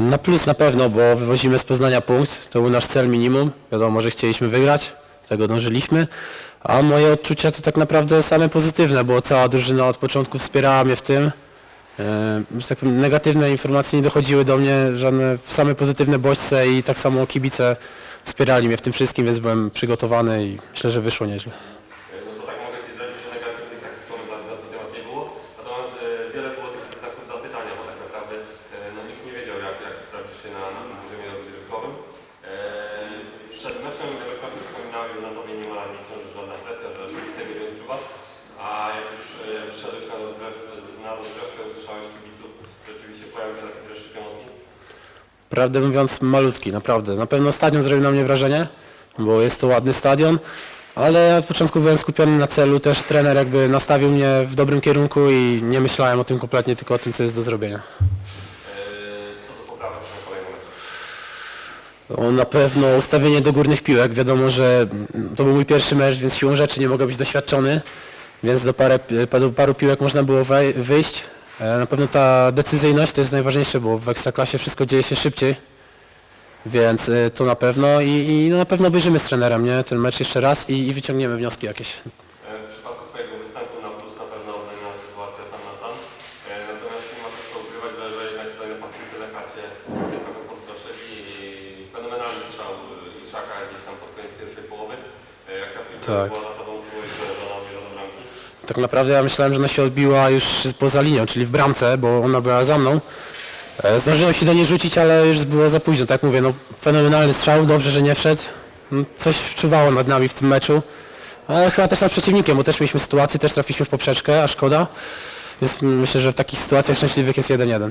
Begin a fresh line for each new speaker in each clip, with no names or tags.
Na plus na pewno, bo wywozimy z Poznania punkt. To był nasz cel minimum. Wiadomo, że chcieliśmy wygrać, tego dążyliśmy. A moje odczucia to tak naprawdę same pozytywne, bo cała drużyna od początku wspierała mnie w tym. E, tak powiem, negatywne informacje nie dochodziły do mnie, żadne same pozytywne bodźce i tak samo kibice wspierali mnie w tym wszystkim, więc byłem przygotowany i myślę, że wyszło nieźle.
No to tak mogę Ci zdradzić, że negatywnych takich komentarzy na ten temat nie było. Natomiast e, wiele było tych znaków zapytania, bo tak naprawdę e, no, nikt nie wiedział, jak, jak sprawdzisz się na, na tym poziomie rozgrywkowym. E, przed meczem wielokrotnie wspominałeś, że na Tobie nie ma nie ciąży żadna presja, że nic tego nie odczuwasz. A jak już e, wyszedłeś na rozgrywkę, na rozgrywkę usłyszałeś kibiców, rzeczywiście pojawił się taki dreszczyk emocji.
Prawdę mówiąc malutki, naprawdę. Na pewno stadion zrobił na mnie wrażenie, bo jest to ładny stadion, ale od początku byłem skupiony na celu, też trener jakby nastawił mnie w dobrym kierunku i nie myślałem o tym kompletnie, tylko o tym, co jest do zrobienia.
E, co do poprawek na kolejny mecz?
O, na pewno ustawienie do górnych piłek, wiadomo, że to był mój pierwszy mecz, więc siłą rzeczy nie mogę być doświadczony, więc do, parę, do paru piłek można było wej- wyjść. E, Na pewno ta decyzyjność to jest najważniejsze, bo w Ekstraklasie wszystko dzieje się szybciej, więc e, to na pewno i, i no na pewno obejrzymy z trenerem nie? ten mecz jeszcze raz i, i wyciągniemy wnioski jakieś.
E, W przypadku Twojego występu na plus na pewno obroniona sytuacja sam na sam. Natomiast nie ma też co ukrywać, że, że jednak tutaj napastnicy Lecha Cię, cię trochę postraszyli i fenomenalny strzał Iszaka gdzieś tam pod koniec pierwszej połowy. Jak ta piłka
Tak.
była za Tobą, czułeś, że że ona zmierza do bramki.
Tak naprawdę ja myślałem, że ona się odbiła już poza linią, czyli w bramce, bo ona była za mną. E, Zdążyłem się do niej rzucić, ale już było za późno, tak mówię, no fenomenalny strzał, dobrze, że nie wszedł. No, Coś czuwało nad nami w tym meczu, ale chyba też nad przeciwnikiem, bo też mieliśmy sytuację, też trafiliśmy w poprzeczkę, a szkoda. Więc myślę, że w takich sytuacjach szczęśliwych jest 1-1.
Tak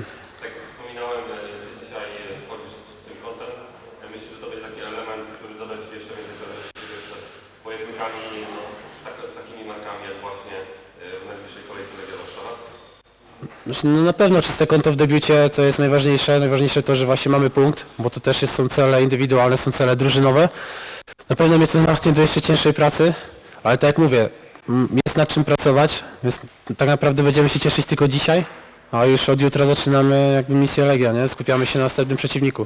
Znaczy, No na pewno czyste konto w debiucie to jest najważniejsze. Najważniejsze to, że właśnie mamy punkt, bo to też są cele indywidualne, są cele drużynowe. Na pewno mnie to nachtnie do jeszcze cięższej pracy, ale tak jak mówię, jest nad czym pracować, więc tak naprawdę będziemy się cieszyć tylko dzisiaj, a już od jutra zaczynamy jakby misję Legia, nie? Skupiamy się na następnym przeciwniku.